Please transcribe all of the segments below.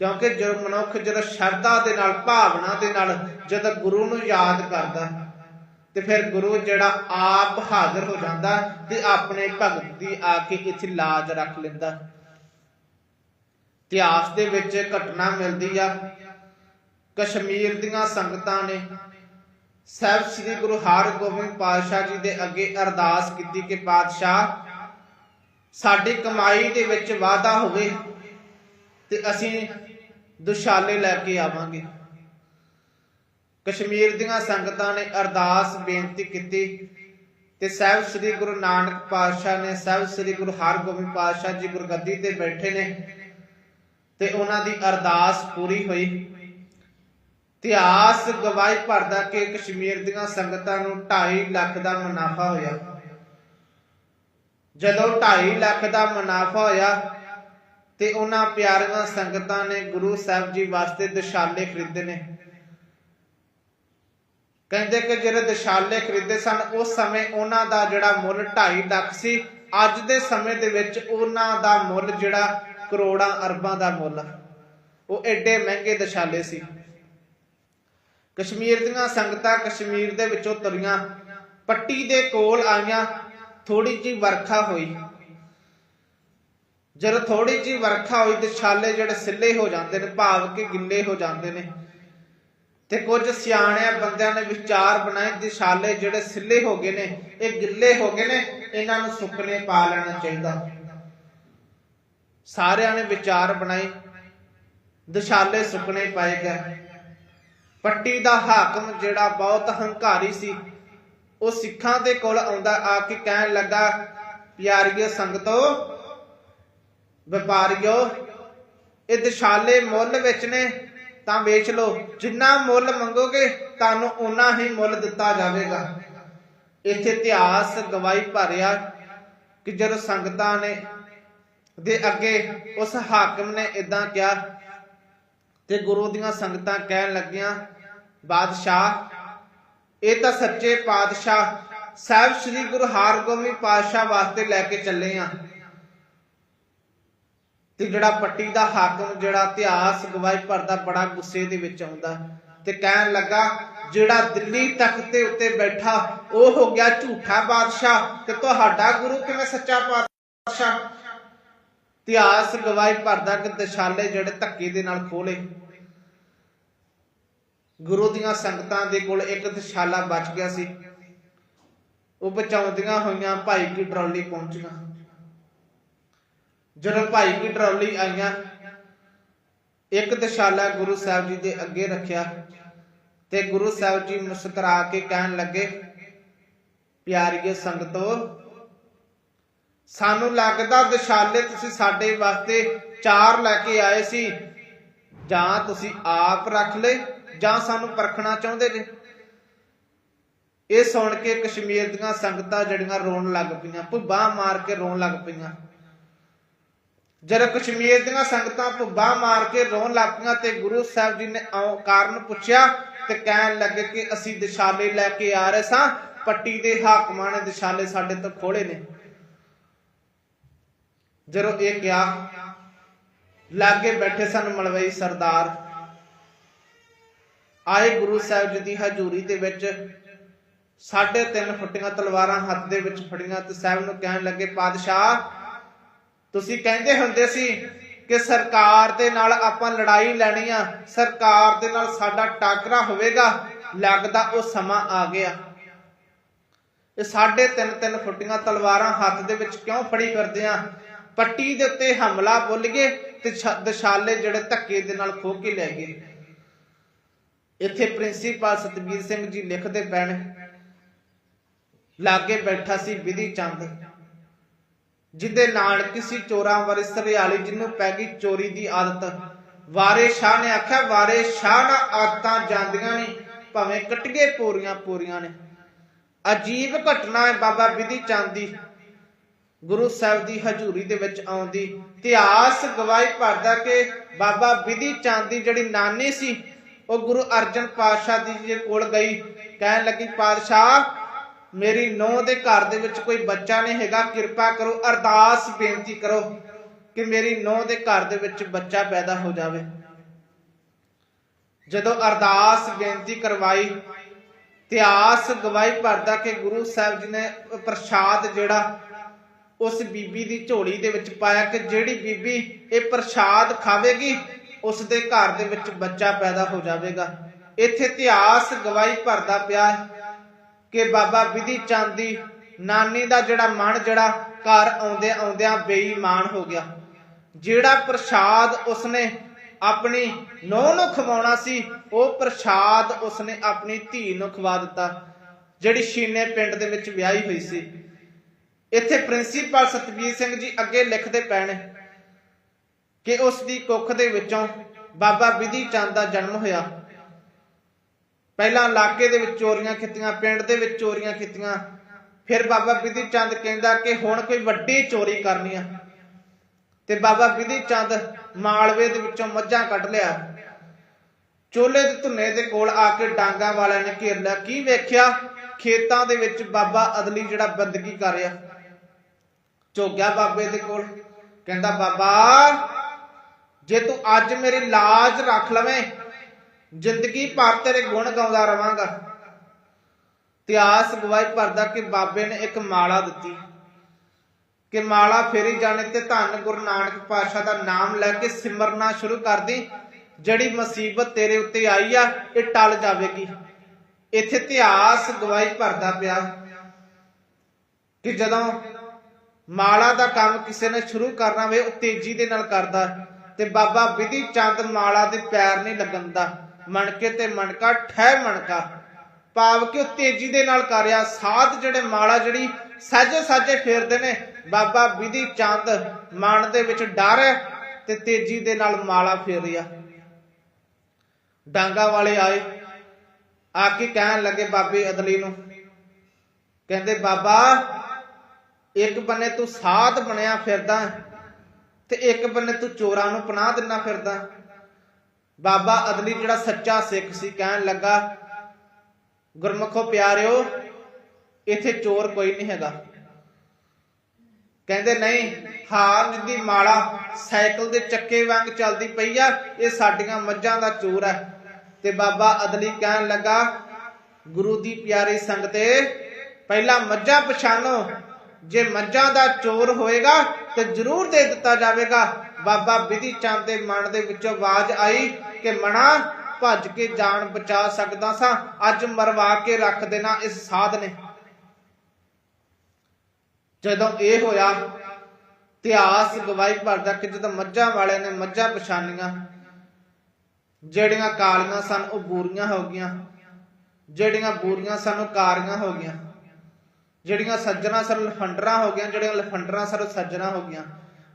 ਕਿਉਂਕਿ ਜੋ ਮਨੁੱਖ ਜਦੋਂ ਸ਼ਰਧਾ ਦੇ ਨਾਲ, ਭਾਵਨਾ ਦੇ ਨਾਲ ਜਦੋਂ ਗੁਰੂ ਨੂੰ ਯਾਦ ਕਰਦਾ ਤੇ ਫਿਰ ਗੁਰੂ ਜਿਹੜਾ ਆਪ ਹਾਜ਼ਰ ਹੋ ਜਾਂਦਾ ਤੇ ਆਪਣੇ ਭਗਤ ਦੀ ਆ ਕੇ ਇੱਥੇ ਲਾਜ ਰੱਖ ਲੈਂਦਾ ਇਤਿਹਾਸ ਦੇ ਵਿੱਚ ਘਟਨਾ ਮਿਲਦੀ ਆ, ਕਸ਼ਮੀਰ ਦੀਆਂ ਸੰਗਤਾਂ ਨੇ ਸਾਹਿਬ ਸ੍ਰੀ ਗੁਰੂ ਹਰਗੋਬਿੰਦ ਪਾਤਸ਼ਾਹ ਜੀ ਦੇ ਅੱਗੇ ਅਰਦਾਸ ਕੀਤੀ ਕਿ ਪਾਤਸ਼ਾਹ, ਸਾਡੀ ਕਮਾਈ ਦੇ ਵਿੱਚ ਵਾਧਾ ਹੋਵੇ ਤੇ ਅਸੀਂ ਦੁਸ਼ਾਲੇ ਲੈ ਕੇ ਆਵਾਂਗੇ। ਕਸ਼ਮੀਰ ਦੀਆਂ ਸੰਗਤਾਂ ਨੇ ਅਰਦਾਸ ਬੇਨਤੀ ਕੀਤੀ ਤੇ ਸਾਹਿਬ ਸ੍ਰੀ ਗੁਰੂ ਨਾਨਕ ਪਾਤਸ਼ਾਹ ਨੇ, ਸਾਹਿਬ ਸ੍ਰੀ ਗੁਰੂ ਹਰਗੋਬਿੰਦ ਪਾਤਸ਼ਾਹ ਜੀ ਗੁਰਗੱਦੀ ਤੇ ਬੈਠੇ ਨੇ ਤੇ ਉਹਨਾਂ ਦੀ ਅਰਦਾਸ ਪੂਰੀ ਹੋਈ। ਇਤਿਹਾਸ ਗਵਾਹੀ ਭਰਦਾ ਕਿ ਕਸ਼ਮੀਰ ਦੀਆਂ ਸੰਗਤਾਂ ਨੂੰ 2.5 ਲੱਖ ਦਾ ਮੁਨਾਫਾ ਹੋਇਆ। ਜਦੋਂ 2.5 ਲੱਖ ਦਾ ਮੁਨਾਫਾ ਹੋਇਆ ਤੇ ਉਹਨਾਂ ਪਿਆਰੀਆਂ ਸੰਗਤਾਂ ਨੇ ਗੁਰੂ ਸਾਹਿਬ ਜੀ ਵਾਸਤੇ ਦਸ਼ਾਲੇ ਖਰੀਦੇ ਨੇ। ਕਹਿੰਦੇ ਕਿ ਜਿਹੜੇ ਦਸ਼ਾਲੇ ਖਰੀਦੇ ਸਨ, ਉਸ ਸਮੇਂ ਉਹਨਾਂ ਦਾ ਜਿਹੜਾ ਮੁੱਲ 2.5 ਲੱਖ ਸੀ। ਅੱਜ ਦੇ ਸਮੇਂ ਦੇ ਵਿੱਚ ਉਹਨਾਂ ਦਾ ਮੁੱਲ ਜਿਹੜਾ ਕਰੋੜਾਂ ਅਰਬਾਂ ਦਾ ਮੁੱਲ ਉਹ ਐਡੇ ਮਹਿੰਗੇ ਦਸ਼ਾਲੇ ਸੀ। ਕਸ਼ਮੀਰ ਦੀਆਂ ਸੰਗਤਾਂ ਕਸ਼ਮੀਰ ਦੇ ਵਿੱਚੋਂ ਤੁਰੀਆਂ, ਪੱਟੀ ਦੇ ਕੋਲ ਆਈਆਂ ਥੋੜੀ ਜਿਹੀ ਵਰਖਾ ਹੋਈ। ਜਦੋਂ ਥੋੜੀ ਜਿਹੀ ਵਰਖਾ ਹੋਈ ਤੇ ਛਾਲੇ ਜਿਹੜੇ ਸਿੱਲੇ ਹੋ ਜਾਂਦੇ ਨੇ, ਭਾਵ ਕਿ ਗਿੱਲੇ ਹੋ ਜਾਂਦੇ ਨੇ। ਤੇ ਕੁਝ ਸਿਆਣਿਆਂ ਬੰਦਿਆਂ ਨੇ ਵਿਚਾਰ ਬਣਾਏ ਕਿ ਛਾਲੇ ਜਿਹੜੇ ਸਿੱਲੇ ਹੋ ਗਏ ਨੇ, ਇਹ ਗਿੱਲੇ ਹੋ ਗਏ ਨੇ, ਇਹਨਾਂ ਨੂੰ ਸੁੱਕਣੇ ਪਾ ਲੈਣਾ ਚਾਹੀਦਾ। ਸਾਰਿਆਂ ਨੇ ਵਿਚਾਰ ਬਣਾਏ ਦਸ਼ਾਲੇ ਸੁੱਕਣੇ ਪਾਏ ਗਏ। ਪੱਟੀ ਦਾ ਹਾਕਮ ਜਿਹੜਾ ਬਹੁਤ ਹੰਕਾਰੀ ਸੀ, ਉਹ ਸਿੱਖਾਂ ਦੇ ਕੋਲ ਆਉਂਦਾ ਆ ਕੇ ਕਹਿਣ ਲੱਗਾ, ਪਿਆਰੀਏ ਸੰਗਤੋ ਵਪਾਰੀਓ, ਇਹ ਦਸ਼ਾਲੇ ਮੁੱਲ ਵਿੱਚ ਤਾਂ ਵੇਚ ਲਓ, ਜਿੰਨਾ ਮੁੱਲ ਮੰਗੋਗੇ, ਤੁਹਾਨੂੰ ਉਨਾ ਹੀ ਮੁੱਲ ਦਿੱਤਾ ਜਾਵੇਗਾ। ਇੱਥੇ ਇਤਿਹਾਸ ਗਵਾਹੀ ਭਰਿਆ ਕਿ ਜਦੋਂ ਸੰਗਤਾਂ ਨੇ ਦੇ ਅੱਗੇ ਉਸ ਹਾਕਮ ਨੇ ਇਦਾਂ ਕਿਹਾ ਤੇ ਗੁਰੂ ਦੀਆਂ ਸੰਗਤਾਂ ਕਹਿਣ ਲੱਗੀਆਂ, ਬਾਦਸ਼ਾਹ, ਇਹ ਤਾਂ ਸੱਚੇ ਪਾਤਸ਼ਾਹ ਸਾਹਿਬ ਸ੍ਰੀ ਗੁਰੂ ਹਰਗੋਬਿੰਦ ਪਾਤਸ਼ਾਹ ਵਾਸਤੇ ਲੈ ਕੇ ਚੱਲੇ ਆ। ਤੇ ਜਿਹੜਾ ਪੱਟੀ ਦਾ ਹਾਕਮ ਜਿਹੜਾ ਇਤਿਹਾਸ, ਗਵਾਹੀ ਭਰਦਾ ਬੜਾ ਗੁੱਸੇ ਦੇ ਵਿੱਚ ਆਉਂਦਾ। ਤੇ ਕਹਿਣ ਲੱਗਾ, ਜਿਹੜਾ ਦਿੱਲੀ ਤਖਤ ਦੇ ਉੱਤੇ ਬੈਠਾ, ਉਹ ਹੋ ਗਿਆ ਝੂਠਾ ਬਾਦਸ਼ਾਹ। ਤੇ ਤੁਹਾਡਾ ਗੁਰੂ ਕਿਵੇਂ ਸੱਚਾ ਪਾਤਸ਼ਾਹ ਇਤਿਹਾਸ, ਗਵਾਹੀ ਭਰਦਾ ਕਿ ਦਸ਼ਾਲੇ ਜਿਹੜੇ ਧੱਕੇ ਦੇ ਨਾਲ ਖੋਲੇ ਗੁਰੂ ਦੀਆਂ ਸੰਗਤਾਂ ਦੇ ਕੋਲ ਇੱਕ ਦਸ਼ਾਲਾ ਬਚ ਗਿਆ ਸੀ। ਉਹ ਬਚਾਉਂਦੀਆਂ ਹੋਈਆਂ ਭਾਈ ਕੀ ਟਰਾਲੀ ਪਹੁੰਚੀਆਂ। ਜਦੋਂ ਭਾਈ ਕੀ ਟਰਾਲੀ ਆਈਆਂ, ਇੱਕ ਦਸ਼ਾਲਾ ਗੁਰੂ ਸਾਹਿਬ ਜੀ ਦੇ ਅੱਗੇ ਰੱਖਿਆ ਤੇ ਗੁਰੂ ਸਾਹਿਬ ਜੀ ਮੁਸਕਰਾ ਕੇ ਕਹਿਣ ਲੱਗੇ, ਪਿਆਰੀਏ ਸੰਗਤੋ, ਸਾਨੂੰ ਲੱਗਦਾ ਦਸ਼ਾਲੇ ਤੁਸੀਂ ਸਾਡੇ ਵਾਸਤੇ ਚਾਰ ਲੈ ਕੇ ਆਏ ਸੀ, ਜਾਂ ਤੁਸੀਂ ਆਪ ਰੱਖ ਲਏ, ਜਾਂ ਸਾਨੂੰ ਪਰਖਣਾ ਚਾਹੁੰਦੇ ਨੇ ਇਹ ਸੁਣ ਕੇ ਕਸ਼ਮੀਰ ਦੀਆਂ ਸੰਗਤਾਂ ਜਿਹੜੀਆਂ ਰੋਣ ਲੱਗ ਪਈਆਂ, ਭੁੱਬਾ ਮਾਰ ਕੇ ਰੋਣ ਲੱਗ ਪਈਆਂ। ਜਦੋਂ ਕਸ਼ਮੀਰ ਦੀਆਂ ਸੰਗਤਾਂ ਭੁੱਬਾ ਮਾਰ ਕੇ ਰੋਣ ਲੱਗ ਪਈਆਂ ਤੇ ਗੁਰੂ ਸਾਹਿਬ ਜੀ ਨੇ ਕਾਰਨ ਪੁੱਛਿਆ ਤੇ ਕਹਿਣ ਲੱਗੇ ਕਿ ਅਸੀਂ ਦਿਸ਼ਾਲੇ ਲੈ ਕੇ ਆ ਰਹੇ ਸਾਂ, ਪੱਟੀ ਦੇ ਹਾਕਮਾਂ ਨੇ ਦਿਸ਼ਾਲੇ ਸਾਡੇ ਤੋਂ ਖੋਲੇ ਨੇ। ਜਦੋਂ ਇਹ ਗਿਆ ਲਾਗੇ ਬੈਠੇ ਸਨ ਮਲਵਈ ਸਰਦਾਰ। ਆਏ ਗੁਰੂ ਸਾਹਿਬ ਜੀ ਦੀ ਹਜ਼ੂਰੀ ਦੇ ਵਿੱਚ ਸਾਢੇ ਤਿੰਨ ਫੁੱਟੀਆਂ ਤਲਵਾਰਾਂ ਹੱਥ ਦੇ ਵਿੱਚ ਫੜੀਆਂ ਤੇ ਸਾਹਿਬ ਨੂੰ ਕਹਿਣ ਲੱਗੇ, ਪਾਤਸ਼ਾਹ ਤੁਸੀਂ ਕਹਿੰਦੇ ਹੁੰਦੇ ਸੀ ਕਿ ਸਰਕਾਰ ਦੇ ਨਾਲ ਆਪਾਂ ਲੜਾਈ ਲੈਣੀ ਆ, ਸਰਕਾਰ ਦੇ ਨਾਲ ਸਾਡਾ ਟਾਕਰਾ ਹੋਵੇਗਾ, ਲੱਗਦਾ ਉਹ ਸਮਾਂ ਆ ਗਿਆ। ਇਹ ਸਾਢੇ ਤਿੰਨ ਤਿੰਨ ਫੁੱਟੀਆਂ ਤਲਵਾਰਾਂ ਹੱਥ ਦੇ ਵਿੱਚ ਕਿਉਂ ਫੜੀ ਕਰਦੇ ਆ? ਪੱਟੀ ਦੇ ਉੱਤੇ ਹਮਲਾ ਭੁੱਲ ਗਏ ਤੇ ਦਸ਼ਾਲੇ ਜਿਹੜੇ ਧੱਕੇ ਦੇ ਨਾਲ ਖੋ ਕੇ ਲੈ ਗਏ। ਇੱਥੇ ਪ੍ਰਿੰਸੀਪਲ ਸਤਬੀਰ ਸਿੰਘ ਜੀ ਲਿਖਦੇ ਪੈਣ ਲਾਗੇ ਬੈਠਾ ਸੀ ਵਿਧੀ ਚੰਦ। ਜਿਹਦੇ ਨਾਲ ਕਿਸੇ ਚੋਰਾਂ ਵਾਲੇ ਸਰਿਆਲੀ ਜਿਹਨੂੰ ਪੈ ਗਈ ਚੋਰੀ ਦੀ ਆਦਤ। ਵਾਰੇ ਸ਼ਾਹ ਨੇ ਆਖਿਆ, ਵਾਰੇ ਸ਼ਾਹ ਨਾ ਆਦਤਾਂ ਜਾਂਦੀਆਂ ਨਹੀਂ ਭਾਵੇਂ ਕਟਗੇ ਪੂਰੀਆਂ ਪੂਰੀਆਂ ਨੇ। ਅਜੀਬ ਘਟਨਾ ਹੈ ਬਾਬਾ ਵਿਧੀ ਚੰਦ ਦੀ। ਗੁਰੂ ਸਾਹਿਬ ਦੀ ਹਜ਼ੂਰੀ ਦੇ ਵਿੱਚ ਆਉਂਦੀ ਇਤਿਹਾਸ ਗਵਾਹੀ ਭਰਦਾ ਕਿ ਬਾਬਾ ਵਿਧੀ ਚੰਦ ਦੀ ਜਿਹੜੀ ਨਾਨੀ ਸੀ, ਉਹ ਗੁਰੂ ਅਰਜਨ ਪਾਤਸ਼ਾਹ ਦੀ ਜੀ ਕੋਲ ਗਈ। ਕਹਿਣ ਲੱਗੀ, ਪਾਤਸ਼ਾਹ ਮੇਰੀ ਨੂੰਹ ਦੇ ਘਰ ਦੇ ਵਿੱਚ ਕੋਈ ਬੱਚਾ ਨਹੀਂ ਹੈਗਾ, ਕਿਰਪਾ ਕਰੋ, ਅਰਦਾਸ ਬੇਨਤੀ ਕਰੋ ਕਿ ਮੇਰੀ ਨੂੰਹ ਦੇ ਘਰ ਦੇ ਵਿੱਚ ਬੱਚਾ ਪੈਦਾ ਹੋ ਜਾਵੇ। ਜਦੋਂ ਅਰਦਾਸ ਬੇਨਤੀ ਕਰਵਾਈ, ਇਤਿਹਾਸ ਗਵਾਹੀ ਭਰਦਾ ਕਿ ਗੁਰੂ ਸਾਹਿਬ ਜੀ ਨੇ ਪ੍ਰਸ਼ਾਦ ਜਿਹੜਾ ਉਸ ਬੀਬੀ ਦੀ ਝੋਲੀ ਦੇ ਵਿੱਚ ਪਾਇਆ ਕਿ ਜਿਹੜੀ ਬੀਬੀ ਇਹ ਪ੍ਰਸ਼ਾਦ ਖਾਵੇਗੀ, ਉਸ ਦੇ ਘਰ ਦੇ ਵਿੱਚ ਬੱਚਾ ਪੈਦਾ ਹੋ ਜਾਵੇਗਾ। ਇੱਥੇ ਇਤਿਹਾਸ ਗਵਾਹੀ ਭਰਦਾ ਪਿਆ ਹੈ। ਕਿ ਬਾਬਾ ਵਿਧੀ ਚੰਦ ਦੀ ਨਾਨੀ ਦਾ ਜਿਹੜਾ ਮਨ ਜਿਹੜਾ ਘਰ ਆਉਂਦੇ ਆਉਂਦਿਆਂ ਬੇਈਮਾਨ ਹੋ ਗਿਆ। ਜਿਹੜਾ ਪ੍ਰਸ਼ਾਦ ਉਸਨੇ ਆਪਣੀ ਨੂੰਹ ਨੂੰ ਖਵਾਉਣਾ ਸੀ, ਉਹ ਪ੍ਰਸ਼ਾਦ ਉਸਨੇ ਆਪਣੀ ਧੀ ਨੂੰ ਖਵਾ ਦਿੱਤਾ, ਜਿਹੜੀ ਸ਼ੀਨੇ ਪਿੰਡ ਦੇ ਵਿੱਚ ਵਿਆਹੀ ਹੋਈ ਸੀ। ਇੱਥੇ ਪ੍ਰਿੰਸੀਪਲ ਸਤਵੀਰ ਸਿੰਘ ਜੀ ਅੱਗੇ ਲਿਖਦੇ ਪੈਣ ਕਿ ਉਸ ਦੀ ਕੁੱਖ ਦੇ ਵਿੱਚੋਂ ਬਾਬਾ ਵਿਧੀ ਚੰਦ ਦਾ ਜਨਮ ਹੋਇਆ। ਪਹਿਲਾਂ ਇਲਾਕੇ ਦੇ ਵਿੱਚ ਚੋਰੀਆਂ ਕੀਤੀਆਂ, ਪਿੰਡ ਦੇ ਵਿੱਚ ਚੋਰੀਆਂ ਕੀਤੀਆਂ। ਫਿਰ ਬਾਬਾ ਬਿਧੀ ਚੰਦ ਕਹਿੰਦਾ ਕਿ ਹੁਣ ਕੋਈ ਵੱਡੀ ਚੋਰੀ ਕਰਨੀ ਆ। ਤੇ ਬਾਬਾ ਵਿਧੀ ਚੰਦ ਮਾਲਵੇ ਦੇ ਵਿੱਚੋਂ ਮੱਝਾਂ ਕੱਢ ਲਿਆ। ਚੋਲੇ ਦੇ ਧੁੰਨੇ ਦੇ ਕੋਲ ਆ ਕੇ ਡਾਂਗਾ ਵਾਲਿਆਂ ਨੇ ਘੇਰ ਲਿਆ। ਕੀ ਵੇਖਿਆ? ਖੇਤਾਂ ਦੇ ਵਿੱਚ ਬਾਬਾ ਅਦਲੀ ਜਿਹੜਾ ਬੰਦਗੀ ਕਰ ਰਿਹਾ। ਝੋਗਿਆ ਬਾਬੇ ਦੇ ਕੋਲ। ਕਹਿੰਦਾ, ਬਾਬਾ, ਜੇ ਤੂੰ ਅੱਜ ਮੇਰੀ ਲਾਜ ਰੱਖ ਲਵੇਂ ਜ਼ਿੰਦਗੀ ਭਰ ਤੇਰੇ ਗੁਣ ਗਾਉਂਦਾ ਰਵਾਂਗਾ। ਇਤਿਹਾਸ ਗਵਾਹੀ ਭਰਦਾ ਕਿ ਬਾਬੇ ਨੇ ਇੱਕ ਮਾਲਾ ਦਿੱਤੀ। ਕਿ ਮਾਲਾ ਫੇਰੀ ਜਾਣੇ ਤੇ ਧੰਨ ਗੁਰੂ ਨਾਨਕ ਪਾਤਸ਼ਾਹ ਦਾ ਨਾਮ ਲੈ ਕੇ ਸਿਮਰਨਾ ਸ਼ੁਰੂ ਕਰ ਦੀ। ਜਿਹੜੀ ਮੁਸੀਬਤ ਤੇਰੇ ਉੱਤੇ ਆਈ ਆ, ਇਹ ਟਲ ਜਾਵੇਗੀ। ਇੱਥੇ ਇਤਿਹਾਸ ਗਵਾਹੀ ਭਰਦਾ ਪਿਆ ਕਿ ਜਦੋਂ ਮਾਲਾ ਦਾ ਕੰਮ ਕਿਸੇ ਨੇ ਸ਼ੁਰੂ ਕਰਨਾ ਵੇ ਉਹ ਤੇਜ਼ੀ ਦੇ ਨਾਲ ਕਰਦਾ। ਤੇ ਬਾਬਾ ਵਿਧੀ ਚੰਦ ਮਾਲਾ ਦੇ ਪੈਰ ਨਹੀਂ ਲੱਗਣ ਦਾ ਮਣਕੇ ਤੇ ਮਣਕਾ, ਠਹਿ ਮਣਕਾ। ਭਾਵ ਕਿ ਉਹ ਤੇਜ਼ੀ ਦੇ ਨਾਲ ਕਰ ਰਿਹਾ। ਸਾਧ ਜਿਹੜੇ ਮਾਲਾ ਜਿਹੜੀ ਸਾਜੇ ਸਾਜੇ ਫੇਰਦੇ ਨੇ, ਬਾਬਾ ਵਿਧੀ ਚੰਦ ਮਨ ਦੇ ਵਿੱਚ ਡਰ ਹੈ ਤੇ ਤੇਜ਼ੀ ਦੇ ਨਾਲ ਮਾਲਾ ਫੇਰ ਰਿਹਾ। ਡਾਂਗਾ ਵਾਲੇ ਆਏ, ਆ ਕੇ ਕਹਿਣ ਲੱਗੇ ਬਾਬੇ ਅਦਲੀ ਨੂੰ। ਕਹਿੰਦੇ, ਬਾਬਾ, ਇੱਕ ਬੰਨੇ ਤੂੰ ਸਾਧ ਬਣਿਆ ਫਿਰਦਾ ਤੇ ਇੱਕ ਬੰਨੇ ਤੂੰ ਚੋਰਾਂ ਨੂੰ ਪਨਾਹ ਦਿੰਨਾ ਫਿਰਦਾ। ਬਾਬਾ ਅਦਲੀ ਜਿਹੜਾ ਸੱਚਾ ਸਿੱਖ ਸੀ, ਕਹਿਣ ਲੱਗਾ, ਗੁਰਮਖੋ ਪਿਆਰਿਓ, ਇੱਥੇ ਚੋਰ ਕੋਈ ਨਹੀਂ ਹੈਗਾ। ਕਹਿੰਦੇ, ਨਹੀਂ, ਹਾਰ ਦੀ ਮਾਲਾ ਸਾਈਕਲ ਦੇ ਚੱਕੇ ਵਾਂਗ ਚੱਲਦੀ ਪਈ ਆ, ਇਹ ਸਾਡੀਆਂ ਮੱਝਾਂ ਦਾ ਚੋਰ ਹੈ ਤੇ ਬਾਬਾ ਅਦਲੀ ਕਹਿਣ ਲੱਗਾ, ਗੁਰੂ ਦੀ ਪਿਆਰੀ ਸੰਗਤੇ ਪਹਿਲਾਂ ਮੱਝਾਂ ਪਛਾਣੋ, ਜੇ ਮੱਝਾਂ ਦਾ ਚੋਰ ਹੋਏਗਾ ਤੇ ਜ਼ਰੂਰ ਦੇ ਦਿੱਤਾ ਜਾਵੇਗਾ। ਬਾਬਾ ਵਿਧੀ ਚੰਦ ਦੇ ਮਨ ਦੇ ਵਿੱਚੋਂ ਆਵਾਜ਼ ਆਈ ਕਿ ਮਣਾ ਭੱਜ ਕੇ ਜਾਨ ਬਚਾ ਸਕਦਾ ਸਾਂ, ਅੱਜ ਮਰਵਾ ਕੇ ਰੱਖ ਦੇਣਾ ਇਸ ਸਾਧ ਨੇ ਜਦੋਂ ਇਹ ਹੋਇਆ, ਇਤਿਹਾਸ ਗਵਾਹੀ ਭਰਦਾ ਕਿ ਜਦੋਂ ਮੱਝਾਂ ਵਾਲਿਆਂ ਨੇ ਮੱਝਾਂ ਪਛਾਣੀਆਂ ਜਿਹੜੀਆਂ ਕਾਲੀਆਂ ਸਨ ਉਹ ਬੂਰੀਆਂ ਹੋ ਗਈਆਂ, ਜਿਹੜੀਆਂ ਬੂਰੀਆਂ ਸਨ ਉਹ ਕਾਰੀਆਂ ਹੋ ਗਈਆਂ, ਜਿਹੜੀਆਂ ਸੱਜਣਾ ਸਨ ਲਫੰਡਰਾਂ ਹੋ ਗਈਆਂ, ਜਿਹੜੀਆਂ ਲਫੰਡਰਾਂ ਸਨ ਉਹ ਸੱਜਣਾ ਹੋ ਗਈਆਂ।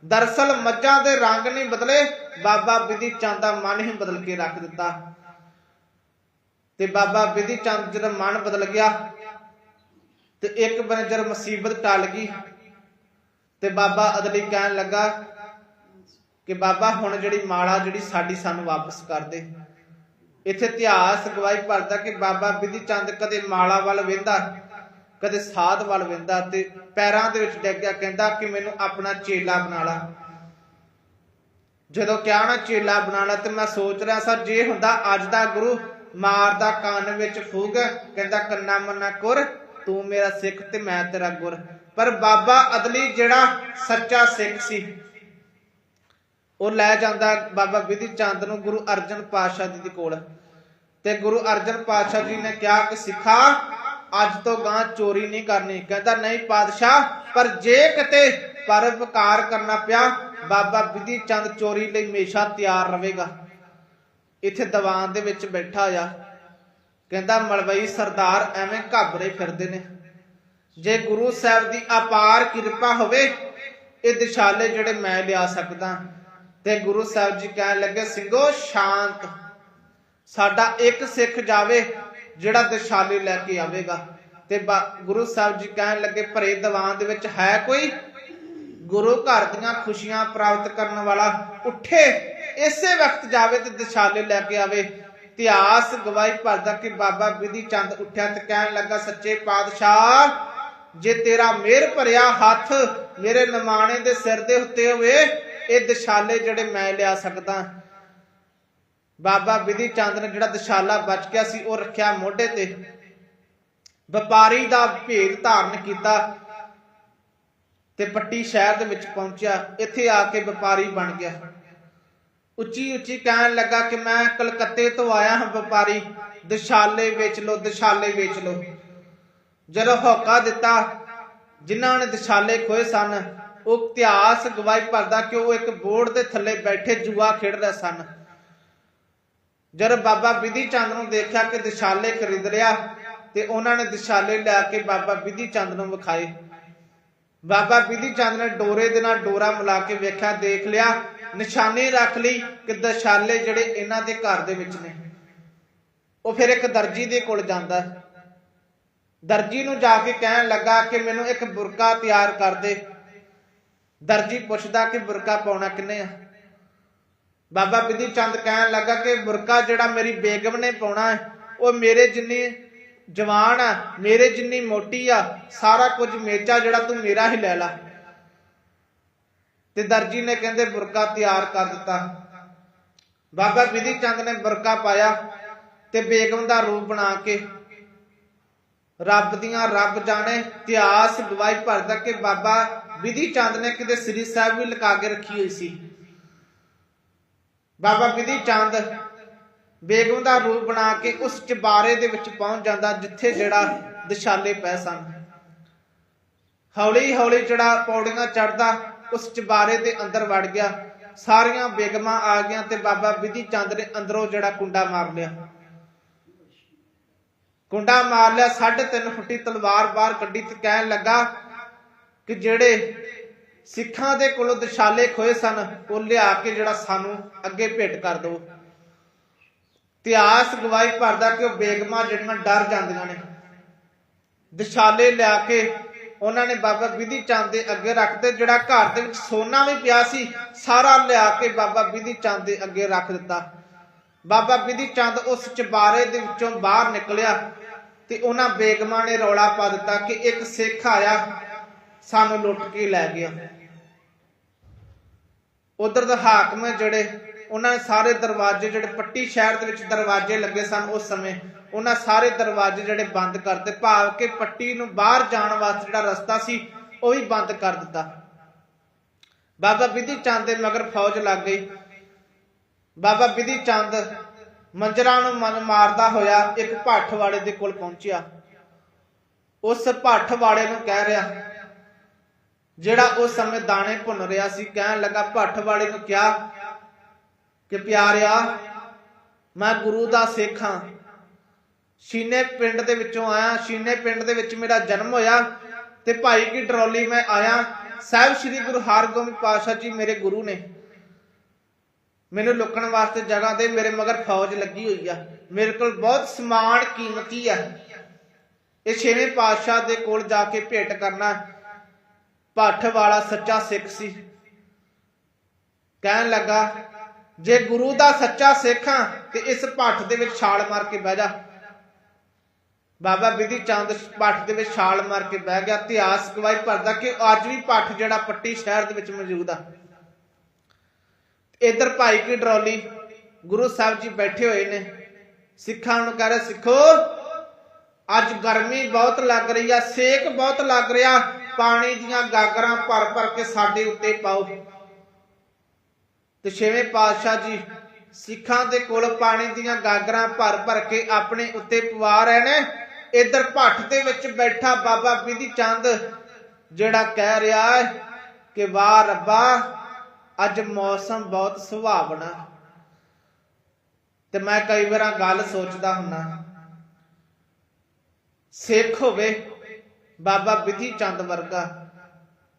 ਦਰਸਲ ਮੱਝਾਂ ਦੇ ਰੰਗ ਨਹੀਂ ਬਦਲੇ, ਬਾਬਾ ਵਿਧੀ ਚੰਦ ਦਾ ਮਨ ਹੀ ਬਦਲ ਕੇ ਰੱਖ ਦਿੱਤਾ। ਤੇ ਬਾਬਾ ਵਿਧੀ ਚੰਦ ਜਦੋਂ ਮਨ ਬਦਲ ਗਿਆ, ਤੇ ਇੱਕ ਬੰਨੇ ਮੁਸੀਬਤ ਟਲ ਗਈ। ਤੇ ਬਾਬਾ ਅਦਲੀ ਕਹਿਣ ਲੱਗਾ ਕਿ ਬਾਬਾ, ਹੁਣ ਜਿਹੜੀ ਮਾਲਾ ਜਿਹੜੀ ਸਾਡੀ ਸਾਨੂੰ ਵਾਪਸ ਕਰ ਦੇ। ਇੱਥੇ ਇਤਿਹਾਸ ਗਵਾਹੀ ਭਰਦਾ ਕਿ ਬਾਬਾ ਬਿਧੀ ਚੰਦ ਕਦੇ ਮਾਲਾ ਵੱਲ ਵੇਂਦਾ ਕਦੇ ਸਾਧ ਵੱਲ ਵੇਂਦਾ ਤੇ ਪੈਰਾਂ ਦੇ ਵਿੱਚ ਡਿੱਗ ਗਿਆ, ਕਹਿੰਦਾ ਕਿ ਮੈਨੂੰ ਆਪਣਾ ਚੇਲਾ ਬਣਾ ਲਾ। ਜਦੋਂ ਕਿਹਾ ਨਾ ਚੇਲਾ ਬਣਾ ਲਾ ਤੇ ਮੈਂ ਸੋਚ ਰਿਹਾ ਸਰ ਜੇ ਹੁੰਦਾ ਅੱਜ ਦਾ ਗੁਰੂ ਮਾਰਦਾ ਕੰਨ ਵਿੱਚ ਫੂਕ, ਕਹਿੰਦਾ ਕੰਨਾ ਮੰਨਾ ਕੁਰ, ਤੂੰ ਮੇਰਾ ਸਿੱਖ ਤੇ ਮੈਂ ਤੇਰਾ ਗੁਰ। ਪਰ ਬਾਬਾ ਅਦਲੀ ਜਿਹੜਾ ਸੱਚਾ ਸਿੱਖ ਸੀ, ਉਹ ਲੈ ਜਾਂਦਾ ਬਾਬਾ ਵਿਧੀ ਚੰਦ ਨੂੰ ਗੁਰੂ ਅਰਜਨ ਪਾਤਸ਼ਾਹ ਜੀ ਦੇ ਕੋਲ। ਤੇ ਗੁਰੂ ਅਰਜਨ ਪਾਤਸ਼ਾਹ ਜੀ ਨੇ ਕਿਹਾ ਕਿ ਸਿੱਖਾ ਅੱਜ ਤੋਂ ਗਾਂ ਚੋਰੀ ਨਹੀਂ ਕਰਨੀ। ਕਹਿੰਦਾ, ਨਹੀਂ ਪਾਤਸ਼ਾਹ, ਪਰ ਜੇ ਕਿਤੇ ਪਰਉਪਕਾਰ ਕਰਨਾ ਪਿਆ, ਬਾਬਾ ਵਿਧੀ ਚੰਦ ਚੋਰੀ ਲਈ ਹਮੇਸ਼ਾ ਤਿਆਰ ਰਹੇਗਾ। ਇੱਥੇ ਦੀਵਾਨ ਦੇ ਵਿੱਚ ਬੈਠਾ ਆ। ਕਹਿੰਦਾ, ਮਲਵਈ ਸਰਦਾਰ ਐਵੇਂ ਘਾਬਰੇ ਫਿਰਦੇ ਨੇ। ਜੇ ਗੁਰੂ ਸਾਹਿਬ ਦੀ ਅਪਾਰ ਕਿਰਪਾ ਹੋਵੇ, ਇਹ ਦਿਸ਼ਾਲੇ ਜਿਹੜੇ ਮੈਂ ਲਿਆ ਸਕਦਾ। ਤੇ ਗੁਰੂ ਸਾਹਿਬ ਜੀ ਕਹਿਣ ਲੱਗੇ, ਸਿੰਘੋ, ਸ਼ਾਂਤ। ਸਾਡਾ ਇੱਕ ਸਿੱਖ ਜਾਵੇ ਜਿਹੜਾ ਦਿਸ਼ਾਲੇ ਲੈ ਕੇ ਆਵੇਗਾ। ਤੇ ਗੁਰੂ ਸਾਹਿਬ ਜੀ ਕਹਿਣ ਲੱਗੇ, ਭਰੇ ਦੀਵਾਨ ਦੇ ਵਿੱਚ ਹੈ ਕੋਈ? ਗੁਰੂ ਘਰ ਦੀਆਂ ਖੁਸ਼ੀਆਂ ਪ੍ਰਾਪਤ ਕਰਨ ਵਾਲਾ ਉੱਠੇ, ਇਸੇ ਵਕਤ ਜਾਵੇ ਤੇ ਦਿਸ਼ਾਲੇ ਲੈ ਕੇ ਆਵੇ। ਇਤਿਹਾਸ ਗਵਾਹੀ ਭਰਦਾ ਕਿ ਬਾਬਾ ਵਿਧੀ ਚੰਦ ਉੱਠਿਆ ਤੇ ਕਹਿਣ ਲੱਗਾ, ਸੱਚੇ ਪਾਤਸ਼ਾਹ, ਜੇ ਤੇਰਾ ਮਿਹਰ ਭਰਿਆ ਹੱਥ ਮੇਰੇ ਨਿਮਾਣੇ ਦੇ ਸਿਰ ਦੇ ਉੱਤੇ ਹੋਵੇ, ਇਹ ਦਿਸ਼ਾਲੇ ਜਿਹੜੇ ਮੈਂ ਲਿਆ ਸਕਦਾ। ਬਾਬਾ ਵਿਧੀ ਚੰਦ ਨੇ ਜਿਹੜਾ ਦਸ਼ਾਲਾ ਬਚ ਗਿਆ ਸੀ, ਉਹ ਰੱਖਿਆ ਮੋਢੇ ਤੇ। ਵਪਾਰੀ ਦਾ ਭੇਦ ਧਾਰਨ ਕੀਤਾ ਤੇ ਪੱਟੀ ਸ਼ਹਿਰ ਦੇ ਵਿੱਚ ਪਹੁੰਚਿਆ। ਇੱਥੇ ਆ ਕੇ ਵਪਾਰੀ ਬਣ ਗਿਆ। ਉੱਚੀ ਉੱਚੀ ਕਹਿਣ ਲੱਗਾ ਕਿ ਮੈਂ ਕਲਕੱਤੇ ਤੋਂ ਆਇਆ ਹਾਂ ਵਪਾਰੀ। ਦਸ਼ਾਲੇ ਵੇਚ ਲੋ ਦਸ਼ਾਲੇ ਵੇਚ ਲੋ ਜਦੋਂ ਹੋਕਾ ਦਿੱਤਾ, ਜਿਨ੍ਹਾਂ ਨੇ ਦਸ਼ਾਲੇ ਖੋਏ ਸਨ, ਉਹ ਇਤਿਹਾਸ ਗਵਾਹੀ ਭਰਦਾ ਕਿ ਉਹ ਇੱਕ ਬੋਰਡ ਦੇ ਥੱਲੇ ਬੈਠੇ ਜੂਆ ਖੇਡ ਰਹੇ ਸਨ। ਜਦ ਬਾਬਾ ਵਿਧੀ ਚੰਦ ਨੂੰ ਦੇਖਿਆ ਕਿ ਦਿਸ਼ਾਲੇ ਖਰੀਦ ਲਿਆ ਤੇ ਉਹਨਾਂ ਨੇ ਦਿਸ਼ਾਲੇ ਲਿਆ ਕੇ ਬਾਬਾ ਵਿਧੀ ਚੰਦ ਨੂੰ ਵਿਖਾਏ। ਬਾਬਾ ਵਿਧੀ ਚੰਦ ਨੇ ਡੋਰੇ ਦੇ ਨਾਲ ਡੋਰਾ ਮਿਲਾ ਕੇ ਵੇਖਿਆ, ਦੇਖ ਲਿਆ, ਨਿਸ਼ਾਨੀ ਰੱਖ ਲਈ ਕਿ ਦਿਸ਼ਾਲੇ ਜਿਹੜੇ ਇਹਨਾਂ ਦੇ ਘਰ ਦੇ ਵਿੱਚ ਨੇ। ਉਹ ਫਿਰ ਇੱਕ ਦਰਜੀ ਦੇ ਕੋਲ ਜਾਂਦਾ। ਦਰਜੀ ਨੂੰ ਜਾ ਕੇ ਕਹਿਣ ਲੱਗਾ ਕਿ ਮੈਨੂੰ ਇੱਕ ਬੁਰਕਾ ਤਿਆਰ ਕਰ ਦੇ। ਦਰਜੀ ਪੁੱਛਦਾ ਕਿ ਬੁਰਕਾ ਪਾਉਣਾ ਕਿੰਨੇ ਆ? ਬਾਬਾ ਵਿਧੀ ਚੰਦ ਕਹਿਣ ਲੱਗਾ ਕਿ ਬੁਰਕਾ ਜਿਹੜਾ ਮੇਰੀ ਬੇਗਮ ਨੇ ਪਾਉਣਾ ਹੈ, ਉਹ ਮੇਰੇ ਜਿੰਨੀ ਜਵਾਨ ਆ, ਮੇਰੇ ਜਿੰਨੀ ਮੋਟੀ ਆ, ਸਾਰਾ ਕੁਝ ਮੇਚਾ ਜਿਹੜਾ ਤੂੰ ਮੇਰਾ ਹੀ ਲੈ ਲਾ। ਤੇ ਦਰਜੀ ਨੇ ਕਹਿੰਦੇ, ਬੁਰਕਾ ਤਿਆਰ ਕਰ ਦਿੱਤਾ। ਬਾਬਾ ਵਿਧੀ ਚੰਦ ਨੇ ਬੁਰਕਾ ਪਾਇਆ ਤੇ ਬੇਗਮ ਦਾ ਰੂਪ ਬਣਾ ਕੇ ਰੱਬ ਦੀਆਂ ਰੱਬ ਜਾਣੇ ਇਤਿਹਾਸ ਗਵਾਹੀ ਭਰਦਾ ਕਿ ਬਾਬਾ ਵਿਧੀ ਚੰਦ ਨੇ ਕਿਤੇ ਸ੍ਰੀ ਸਾਹਿਬ ਵੀ ਲਗਾ ਕੇ ਰੱਖੀ ਹੋਈ ਸੀ। ਬਾਬਾ ਵਿਧੀ ਚੰਦ ਬੇਗਮ ਦਾ ਰੂਪ ਬਣਾ ਕੇ ਉਸ ਚਬਾਰੇ ਦੇ ਵਿੱਚ ਪਹੁੰਚ ਜਾਂਦਾ ਜਿੱਥੇ ਜਿਹੜਾ ਦਿਸ਼ਾਲੇ ਪੈ ਸਨ। ਹੌਲੀ ਹੌਲੀ ਜਿਹੜਾ ਪੌੜੀਆਂ ਚੜਦਾ ਉਸ ਚਬਾਰੇ ਦੇ ਅੰਦਰ ਵੜ ਗਿਆ। ਸਾਰੀਆਂ ਬੇਗਮਾਂ ਆ ਗਈਆਂ ਤੇ ਬਾਬਾ ਵਿਧੀ ਚੰਦ ਨੇ ਅੰਦਰੋਂ ਜਿਹੜਾ ਕੁੰਡਾ ਮਾਰ ਲਿਆ। ਕੁੰਡਾ ਮਾਰ ਲਿਆ 3.5 ਫੁੱਟੀ ਤਲਵਾਰ ਬਾਹਰ ਕੱਢੀ ਤੇ ਕਹਿਣ ਲੱਗਾ ਕਿ ਜਿਹੜੇ ਸਿੱਖਾਂ ਦੇ ਕੋਲੋਂ ਦਸਾਲੇ ਖੋਏ ਸਨ, ਉਹ ਲਿਆ ਕੇ ਜਿਹੜਾ ਸਾਨੂੰ ਅੱਗੇ ਭੇਟ ਕਰ ਦਿਓ। ਇਤਿਹਾਸ ਗਵਾਹੀ ਭਰਦਾ ਕਿ ਉਹ ਬੇਗਮਾਂ ਜਿਹੜੀਆਂ ਡਰ ਜਾਂਦੀਆਂ ਨੇ। ਦਿਸ਼ਾਲੇ ਲਿਆ ਕੇ ਉਹਨਾਂ ਨੇ ਬਾਬਾ ਵਿਧੀ ਚੰਦ ਦੇ ਅੱਗੇ ਰੱਖਦੇ ਜਿਹੜਾ ਘਰ ਦੇ ਵਿੱਚ ਸੋਨਾ ਵੀ ਪਿਆ ਸੀ, ਸਾਰਾ ਲਿਆ ਕੇ ਬਾਬਾ ਵਿਧੀ ਚੰਦ ਦੇ ਅੱਗੇ ਰੱਖ ਦਿੱਤਾ। ਬਾਬਾ ਵਿਧੀ ਚੰਦ ਉਸ ਚਬਾਰੇ ਦੇ ਵਿੱਚੋਂ ਬਾਹਰ ਨਿਕਲਿਆ ਤੇ ਉਹਨਾਂ ਬੇਗਮਾਂ ਨੇ ਰੌਲਾ ਪਾ ਦਿੱਤਾ ਕਿ ਇੱਕ ਸਿੱਖ ਆਇਆ ਸਾਨੂੰ ਲੁੱਟ ਕੇ ਲੈ ਗਿਆ। ਉਧਰ ਦੇ ਹਾਕਮ ਜਿਹੜੇ, ਉਹਨਾਂ ਨੇ ਸਾਰੇ ਦਰਵਾਜ਼ੇ ਜਿਹੜੇ ਪੱਟੀ ਸ਼ਹਿਰ ਦੇ ਵਿੱਚ ਦਰਵਾਜ਼ੇ ਲੱਗੇ ਸਨ ਉਸ ਸਮੇਂ, ਉਹਨਾਂ ਸਾਰੇ ਦਰਵਾਜ਼ੇ ਜਿਹੜੇ ਬੰਦ ਕਰਤੇ ਭਾਵ ਕਿ ਪੱਟੀ ਨੂੰ ਬਾਹਰ ਜਾਣ ਵਾਸਤੇ ਜਿਹੜਾ ਰਸਤਾ ਸੀ, ਉਹ ਵੀ ਬੰਦ ਕਰ ਦਿੱਤਾ। ਬਾਬਾ ਵਿਧੀ ਚੰਦ ਦੇ ਮਗਰ ਫੌਜ ਲੱਗ ਗਈ। ਬਾਬਾ ਵਿਧੀ ਚੰਦ ਮੰਜਰਾਂ ਨੂੰ ਮਨ ਮਾਰਦਾ ਹੋਇਆ ਇੱਕ ਭੱਠ ਵਾਲੇ ਦੇ ਕੋਲ ਪਹੁੰਚਿਆ। ਉਸ ਭੱਠ ਵਾਲੇ ਨੂੰ ਕਹਿ ਰਿਹਾ ਜਿਹੜਾ ਉਸ ਸਮੇਂ ਦਾਣੇ ਭੁੰਨ ਰਿਹਾ ਸੀ, ਕਹਿਣ ਲੱਗਾ, ਭੱਠ ਵਾਲੇ ਨੂੰ ਕਿਹਾ ਕਿ ਪਿਆਰਿਆ, ਮੈਂ ਗੁਰੂ ਦਾ ਸਿੱਖ ਹਾਂ। ਸ਼ੀਨੇ ਪਿੰਡ ਦੇ ਵਿੱਚੋਂ ਆਇਆ, ਸ਼ੀਨੇ ਪਿੰਡ ਦੇ ਵਿੱਚ ਮੇਰਾ ਜਨਮ ਹੋਇਆ ਤੇ ਭਾਈ ਕੀ ਟਰੋਲੀ ਮੈਂ ਆਇਆ। ਸਾਹਿਬ ਸ੍ਰੀ ਗੁਰੂ ਹਰਗੋਬਿੰਦ ਪਾਤਸ਼ਾਹ ਜੀ ਮੇਰੇ ਗੁਰੂ ਨੇ। ਮੈਨੂੰ ਲੁਕਣ ਵਾਸਤੇ ਜਗ੍ਹਾ ਦੇ, ਮੇਰੇ ਮਗਰ ਫੌਜ ਲੱਗੀ ਹੋਈ ਆ। ਮੇਰੇ ਕੋਲ ਬਹੁਤ ਸਮਾਨ, ਕੀਮਤੀ ਆ। ਇਹ ਛੇਵੇਂ ਪਾਤਸ਼ਾਹ ਦੇ ਕੋਲ ਜਾ ਕੇ ਭੇਟ ਕਰਨਾ। ਭੱਠ ਵਾਲਾ ਸੱਚਾ ਸਿੱਖ ਸੀ। ਕਹਿਣ ਲੱਗਾ, ਜੇ ਗੁਰੂ ਦਾ ਸੱਚਾ ਸਿੱਖ ਹਾਂ ਤੇ ਇਸ ਭੱਠ ਦੇ ਵਿੱਚ ਛਾਲ ਮਾਰ ਕੇ ਬਹਿ ਜਾ। ਬਾਬਾ ਵਿਧੀ ਚੰਦ ਭੱਠ ਦੇ ਵਿੱਚ ਛਾਲ ਮਾਰ ਕੇ ਬਹਿ ਗਿਆ। ਇਤਿਹਾਸ ਗਵਾਹੀ ਭਰਦਾ ਕਿ ਅੱਜ ਵੀ ਭੱਠ ਜਿਹੜਾ ਪੱਟੀ ਸ਼ਹਿਰ ਦੇ ਵਿੱਚ ਮੌਜੂਦ ਆ। ਇਧਰ ਭਾਈ ਕੀ ਡਰੋਲੀ ਗੁਰੂ ਸਾਹਿਬ ਜੀ ਬੈਠੇ ਹੋਏ ਨੇ। ਸਿੱਖਾਂ ਨੂੰ ਕਹਿ ਰਹੇ, ਸਿੱਖੋ, ਅੱਜ ਗਰਮੀ ਬਹੁਤ ਲੱਗ ਰਹੀ ਆ, ਸੇਕ ਬਹੁਤ ਲੱਗ ਰਿਹਾ। ਪਾਣੀ ਦੀਆਂ ਗਾਗਰਾਂ ਭਰ ਭਰ ਕੇ ਸਾਡੇ ਉੱਤੇ ਪਾਓ। ਤੇ ਛੇਵੇਂ ਪਾਤਸ਼ਾਹ ਜੀ, ਸਿੱਖਾਂ ਦੇ ਕੋਲ ਪਾਣੀ ਦੀਆਂ ਗਾਗਰਾਂ ਭਰ ਭਰ ਕੇ ਆਪਣੇ ਉੱਤੇ ਪਵਾ ਰਹੇ ਨੇ। ਇਧਰ ਭੱਠ ਦੇ ਵਿੱਚ ਬੈਠਾ ਬਾਬਾ ਵਿਧੀ ਚੰਦ, ਜਿਹੜਾ ਕਹਿ ਰਿਹਾ ਹੈ ਕਿ, ਵਾਹ ਰੱਬਾ, ਅੱਜ ਮੌਸਮ ਬਹੁਤ ਸੁਹਾਵਣਾ। ਤੇ ਮੈਂ ਕਈ ਵਾਰਾਂ ਗੱਲ ਸੋਚਦਾ ਹੁੰਨਾ, ਸਿੱਖ ਹੋਵੇ ਬਾਬਾ ਵਿਧੀ ਚੰਦ ਵਰਗਾ,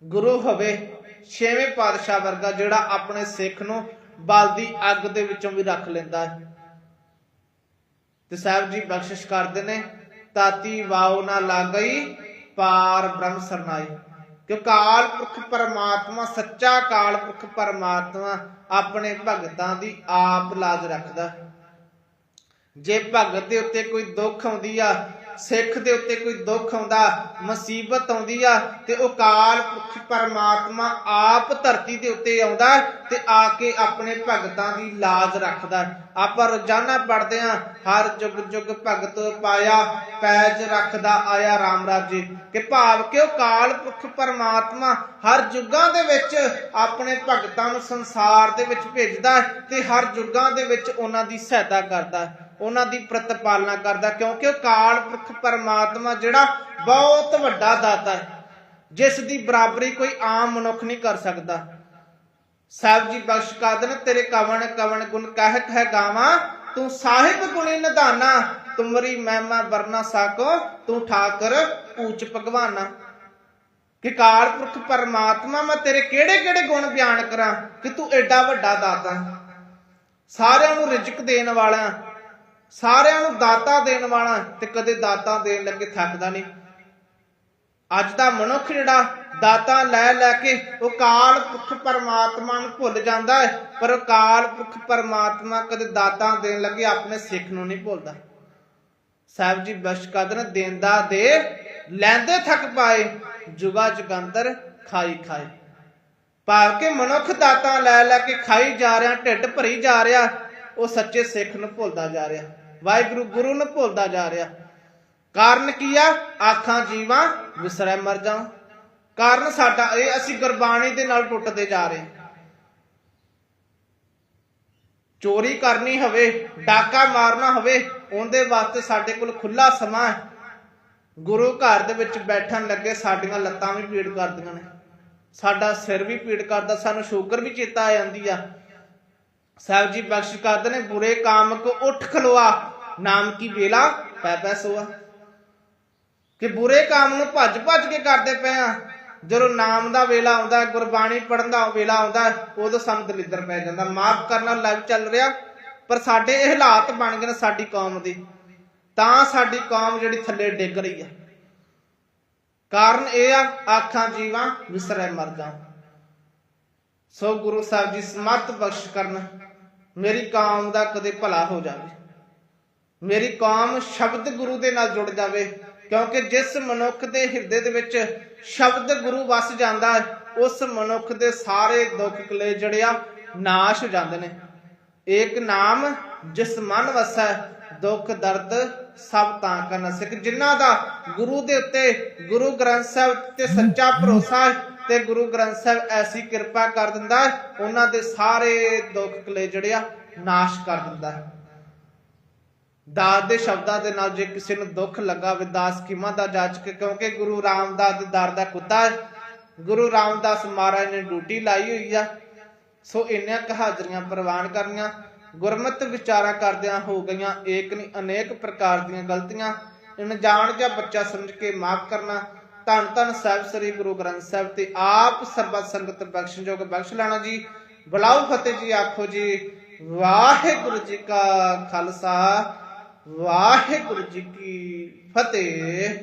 ਗੁਰੂ ਹੋਵੇ, ਛੇਵੇਂ ਪਾਤਸ਼ਾਹ ਵਰਗਾ ਜਿਹੜਾ ਆਪਣੇ ਸਿੱਖ ਨੂੰ ਬਲਦੀ ਅੱਗ ਦੇ ਵਿੱਚੋਂ ਵੀ ਰੱਖ ਲੈਂਦਾ ਹੈ। ਤੇ ਸਾਹਿਬ ਜੀ ਬਖਸ਼ਿਸ਼ ਕਰਦੇ ਨੇ, ਤਾਤੀ ਵਾਉ ਨਾ ਲਾਗਈ, ਪਾਰ ਬ੍ਰਹਮ ਸਰਨਾਈ। ਕਿ ਕਾਲ ਪੁਰਖ ਪਰਮਾਤਮਾ, ਸੱਚਾ ਕਾਲ ਪੁਰਖ ਪਰਮਾਤਮਾ ਆਪਣੇ ਭਗਤਾਂ ਦੀ ਆਪ ਲਾਜ ਰੱਖਦਾ। ਜੇ ਭਗਤ ਦੇ ਉੱਤੇ ਕੋਈ ਦੁੱਖ ਆਉਂਦੀ ਆ ਸਿੱਖ ਦੇ ਉੱਤੇ ਕੋਈ ਦੁੱਖ ਆਉਂਦਾ ਮੁਸੀਬਤ ਆਉਂਦੀ ਆ ਤੇ ਉਹ ਕਾਲ ਪੁਰਖ ਪਰਮਾਤਮਾ ਆਪ ਧਰਤੀ ਦੇ ਉੱਤੇ ਆਉਂਦਾ ਤੇ ਆ ਕੇ ਆਪਣੇ ਭਗਤਾਂ ਦੀ ਲਾਜ ਰੱਖਦਾ। ਆਪਾਂ ਰੋਜ਼ਾਨਾ ਪੜ੍ਹਦੇ ਆ ਹਰ ਜੁਗ ਜੁਗ ਭਗਤ ਪਾਇਆ ਪੈਜ ਰੱਖਦਾ ਆਇਆ RAM ਰਾਜੇ ਕਿ ਭਾਵ ਕਿ ਉਹ ਕਾਲ ਪੁਰਖ ਪਰਮਾਤਮਾ ਹਰ ਯੁੱਗਾਂ ਦੇ ਵਿੱਚ ਆਪਣੇ ਭਗਤਾਂ ਨੂੰ ਸੰਸਾਰ ਦੇ ਵਿੱਚ ਭੇਜਦਾ ਹੈ ਤੇ ਹਰ ਯੁੱਗਾਂ ਦੇ ਵਿੱਚ ਉਹਨਾਂ ਦੀ ਸਹਾਇਤਾ ਕਰਦਾ ਹੈ, ਉਹਨਾਂ ਦੀ ਪ੍ਰਤਪਾਲਨਾ ਕਰਦਾ, ਕਿਉਂਕਿ ਉਹ ਕਾਲ ਪੁਰਖ ਪਰਮਾਤਮਾ ਜਿਹੜਾ ਬਹੁਤ ਵੱਡਾ ਦਾਤਾ ਹੈ, ਜਿਸ ਦੀ ਬਰਾਬਰੀ ਕੋਈ ਆਮ ਮਨੁੱਖ ਨਹੀਂ ਕਰ ਸਕਦਾ। ਸਾਹਿਬ ਜੀ ਬਖਸ਼ ਕਾਦਨ ਤੇਰੇ ਕਵਣ ਕਵਣ ਗੁਣ ਕਹਿ ਕਹਿ ਗਾਵਾਂ, ਤੂੰ ਸਾਹਿਬ ਗੁਣੀ ਨਿਧਾਨਾ, ਤੁਮਰੀ ਮਹਿਮਾ ਵਰਨਾ ਸਾਕੋ, ਤੂੰ ਠਾਕਰ ਊਚ ਭਗਵਾਨਾ। ਕਿ ਕਾਲ ਪੁਰਖ ਪਰਮਾਤਮਾ, ਮੈਂ ਤੇਰੇ ਕਿਹੜੇ ਕਿਹੜੇ ਗੁਣ ਬਿਆਨ ਕਰਾਂ ਕਿ ਤੂੰ ਐਡਾ ਵੱਡਾ ਦਾਤਾ। ਸਾਰਿਆਂ ਨੂੰ ਰਿਜ਼ਕ ਦੇਣ ਵਾਲਾ ਸਾਰਿਆਂ ਨੂੰ ਦਾਤਾ ਦੇਣ ਵਾਲਾ ਤੇ ਕਦੇ ਦਾਤਾ ਦੇਣ ਲੱਗੇ ਥੱਕਦਾ ਨਹੀਂ। ਅੱਜ ਦਾ ਮਨੁੱਖ ਜਿਹੜਾ ਦਾਤਾ ਲੈ ਲੈ ਕੇ ਉਹ ਕਾਲ ਪੁਰਖ ਪਰਮਾਤਮਾ ਨੂੰ ਭੁੱਲ ਜਾਂਦਾ ਹੈ, ਪਰ ਕਾਲ ਪੁਰਖ ਪਰਮਾਤਮਾ ਕਦੇ ਦਾਤਾ ਦੇਣ ਲੱਗੇ ਆਪਣੇ ਸਿੱਖ ਨੂੰ ਨਹੀਂ ਭੁੱਲਦਾ। ਸਾਹਿਬ ਜੀ ਬਖਸ਼ ਕਦਰ ਦੇਂਦਾ ਦੇ, ਲੈਂਦੇ ਥੱਕ ਪਾਏ, ਜੁਗਾ ਜਗੰਦਰ ਖਾਈ ਖਾਏ। ਭਾਵ ਕਿ ਮਨੁੱਖ ਦਾਤਾ ਲੈ ਲੈ ਕੇ ਖਾਈ ਜਾ ਰਿਹਾ, ਢਿੱਡ ਭਰੀ ਜਾ ਰਿਹਾ, ਉਹ ਸੱਚੇ ਸਿੱਖ ਨੂੰ ਭੁੱਲਦਾ ਜਾ ਰਿਹਾ। ਵਾਹਿਗੁਰੂ ਗੁਰੂ ਨੂੰ ਭੁੱਲਦਾ ਜਾ ਰਿਹਾ। ਕਾਰਨ ਕੀ ਆ? ਆਖਾਂ ਜੀਵਾਂ, ਵਿਸਰੈ ਮਰ ਜਾ ਕਾਰਨ ਸਾਡਾ ਇਹ, ਅਸੀਂ ਗੁਰਬਾਣੀ ਦੇ ਨਾਲ ਟੁੱਟਦੇ ਜਾ ਰਹੇ ਚੋਰੀ ਕਰਨੀ ਹੋਵੇ, ਡਾਕਾ ਮਾਰਨਾ ਹੋਵੇ, ਉਹਦੇ ਵਾਸਤੇ ਸਾਡੇ ਕੋਲ ਖੁੱਲਾ ਸਮਾਂ ਹੈ। ਗੁਰੂ ਘਰ ਦੇ ਵਿੱਚ ਬੈਠਣ ਲੱਗੇ, ਸਾਡੀਆਂ ਲੱਤਾਂ ਵੀ ਪੀੜ ਕਰਦੀਆਂ ਨੇ। ਸਾਡਾ ਸਿਰ ਵੀ ਪੀੜ ਕਰਦਾ, ਸਾਨੂੰ ਸ਼ੂਗਰ ਵੀ ਚੇਤਾ ਆ ਜਾਂਦੀ ਆ। ਸਾਹਿਬ ਜੀ ਬਖਸ਼ ਕਰਦੇ ਨੇ, ਬੁਰੇ ਕਾਮ ਕੋ ਉੱਠ ਖਲੋਆ। ਨਾਮ ਕੀ ਵੇਲਾ? ਪੈ ਪੈ ਸੋਆ। ਕਿ ਬੁਰੇ ਕੰਮ ਨੂੰ ਭੱਜ ਭੱਜ ਕੇ ਕਰਦੇ ਪਏ ਆ। ਜਦੋਂ ਨਾਮ ਦਾ ਵੇਲਾ ਆਉਂਦਾ ਗੁਰਬਾਣੀ ਪੜਨ ਦਾ ਵੇਲਾ ਆਉਂਦਾ ਉਦੋਂ ਸਾਨੂੰ ਦਲਿੱਦਰ ਪੈ ਜਾਂਦਾ। ਮਾਫ ਕਰਨਾ ਲਾਈਵ ਚੱਲ ਰਿਹਾ, ਪਰ ਸਾਡੇ ਇਹ ਹਾਲਾਤ ਬਣ ਗਏ ਨੇ ਸਾਡੀ ਕੌਮ ਦੇ। ਤਾਂ ਸਾਡੀ ਕੌਮ ਜਿਹੜੀ ਥੱਲੇ ਡਿੱਗ ਰਹੀ ਹੈ ਕਾਰਨ ਇਹ ਆ, ਆਖਾਂ ਜੀਵਾਂ ਵਿਸਰੈ ਮਰ ਸੋ ਗੁਰੂ ਸਾਹਿਬ ਜੀ ਸਮਤ ਬਖਸ਼ ਕਰਨ, ਮੇਰੀ ਕੌਮ ਦਾ ਕਦੇ ਭਲਾ ਹੋ ਜਾਵੇ। ਮੇਰੀ ਕੌਮ ਸ਼ਬਦ ਗੁਰੂ ਦੇ ਨਾਲ ਜੁੜ ਜਾਵੇ, ਕਿਉਂਕਿ ਜਿਸ ਮਨੁੱਖ ਦੇ ਹਿਰਦੇ ਦੇ ਵਿੱਚ ਸ਼ਬਦ ਗੁਰੂ ਵਸ ਜਾਂਦਾ ਹੈ, ਉਸ ਮਨੁੱਖ ਦੇ ਸਾਰੇ ਦੁੱਖ ਕਲੇ ਜੜਿਆ ਨਾਸ਼ ਹੋ ਜਾਂਦੇ ਨੇ। ਏਕ ਨਾਮ ਜਿਸ ਮਨ ਵਸੈ, ਦੁੱਖ ਦਰਦ ਸਭ ਤਾਂ ਕਰਨਾ ਸਿੱਖ। ਜਿਨ੍ਹਾਂ ਦਾ ਗੁਰੂ ਦੇ ਉੱਤੇ, ਗੁਰੂ ਗ੍ਰੰਥ ਸਾਹਿਬ ਤੇ ਸੱਚਾ ਭਰੋਸਾ ਤੇ ਗੁਰੂ ਗ੍ਰੰਥ ਸਾਹਿਬ ਐਸੀ ਕਿਰਪਾ ਕਰ ਦਿੰਦਾ ਹੈ, ਉਹਨਾਂ ਦੇ ਸਾਰੇ ਦੁੱਖ ਕਲੇ ਜੜਿਆ ਨਾਸ਼ ਕਰ ਦਿੰਦਾ ਹੈ। ਦਾਸ ਦੇ ਸ਼ਬਦਾਂ ਦੇ ਨਾਲ ਜੇ ਕਿਸੇ ਨੂੰ ਦੁੱਖ ਲੱਗਾ ਵਿਦਾਸ ਕੀਮਾ ਦਾ ਜਾਚਕ ਕਿਉਂਕਿ ਗੁਰੂ ਰਾਮਦਾਸ ਦੇ ਦਰ ਦਾ ਕੁੱਤਾ ਗੁਰੂ ਰਾਮਦਾਸ ਮਹਾਰਾਜ ਨੇ ਡਿਊਟੀ ਲਾਈ ਹੋਈ ਆ। ਸੋ ਇੰਨੀਆਂ ਕੁ ਪ੍ਰਵਾਨ ਕਰਨੀਆਂ, ਗੁਰਮਤਿ ਵਿਚਾਰਾਂ ਕਰਦਿਆਂ ਹੋ ਗਈਆਂ, ਏਕ ਨਹੀਂ, ਅਨੇਕ ਪ੍ਰਕਾਰ ਦੀਆਂ ਗਲਤੀਆਂ। ਇਹਨ ਜਾਣ ਜਾਂ ਬੱਚਾ ਸਮਝ ਕੇ ਮਾਫ ਕਰਨਾ, ਧੰਨ ਧੰਨ ਸਾਹਿਬ ਸ੍ਰੀ ਗੁਰੂ ਗ੍ਰੰਥ ਸਾਹਿਬ ਤੇ ਆਪ ਸਰਬਤ ਸੰਗਤ ਬਖਸ਼ਣਯੋਗ ਬਖਸ਼ ਲੈਣਾ ਜੀ। ਬੁਲਾਓ ਫਤਿਹ ਜੀ, ਆਖੋ ਜੀ, ਵਾਹਿਗੁਰੂ ਜੀ ਕਾ ਖਾਲਸਾ। ਵਾਹਿਗੁਰੂ ਜੀ ਕੀ ਫਤਿਹ।